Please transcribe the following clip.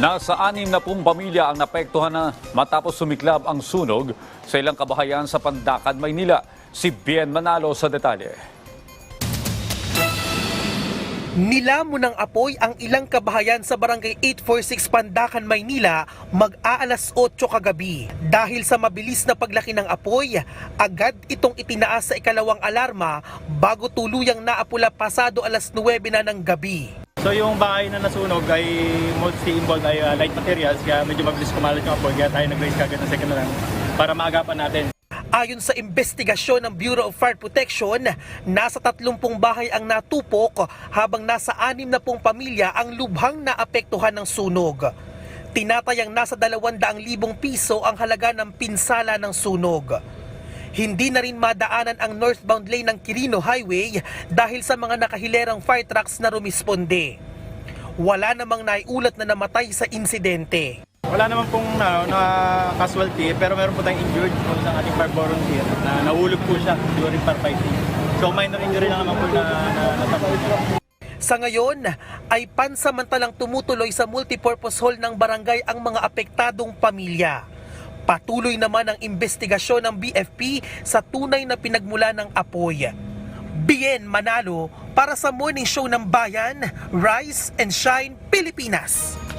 Nasa anim na pong pamilya ang napektuhan na matapos sumiklab ang sunog sa ilang kabahayan sa Pandakan, Maynila. Si Bien Manalo sa detalye. Nilamon ng apoy ang ilang kabahayan sa barangay 846 Pandakan, Maynila mag-aalas 8 kagabi. Dahil sa mabilis na paglaki ng apoy, agad itong itinaas sa ikalawang alarma bago tuluyang naapula pasado alas 9 na ng gabi. So yung bahay na nasunog ay mostly involved ay uh, light materials kaya medyo mabilis kumalat yung apoy kaya tayo nag-raise kagad ng second alarm para maagapan natin. Ayon sa investigasyon ng Bureau of Fire Protection, nasa 30 bahay ang natupok habang nasa 6 na pong pamilya ang lubhang naapektuhan ng sunog. Tinatayang nasa 200,000 piso ang halaga ng pinsala ng sunog. Hindi na rin madaanan ang northbound lane ng Quirino Highway dahil sa mga nakahilerang fire trucks na rumisponde. Wala namang naiulat na namatay sa insidente. Wala naman pong na, na casualty pero meron po tayong injured po sa ating fire volunteer na nahulog po siya during firefighting. So minor injury lang naman po na, na natapos. Sa ngayon ay pansamantalang tumutuloy sa multipurpose hall ng barangay ang mga apektadong pamilya. Patuloy naman ang investigasyon ng BFP sa tunay na pinagmula ng apoy. Bien Manalo para sa Morning Show ng Bayan, Rise and Shine, Pilipinas.